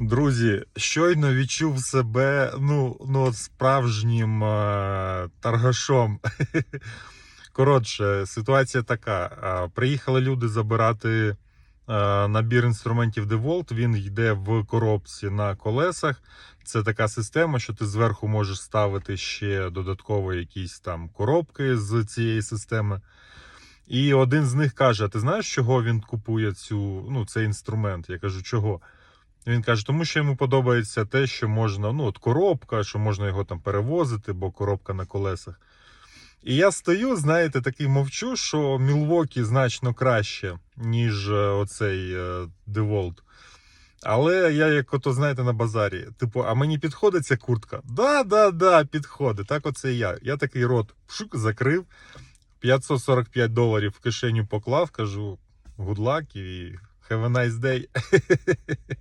Друзі, щойно відчув себе ну, ну справжнім е- торгашом. Коротше, ситуація така: е, приїхали люди забирати е- набір інструментів DeWalt. Він йде в коробці на колесах. Це така система, що ти зверху можеш ставити ще додатково якісь там коробки з цієї системи. І один з них каже: ти знаєш, чого він купує цю, ну, цей інструмент? Я кажу, чого? Він каже, тому що йому подобається те, що можна, ну, от коробка, що можна його там перевозити, бо коробка на колесах. І я стою, знаєте, такий мовчу, що Мілвокі значно краще, ніж е, оцей DeWalt. Але я, як ото, знаєте, на базарі, типу, а мені підходить ця куртка? Да, да, да, підходить. Так оце я. Я такий рот пшук, закрив, 545 доларів в кишеню поклав, кажу, good luck і have a nice day.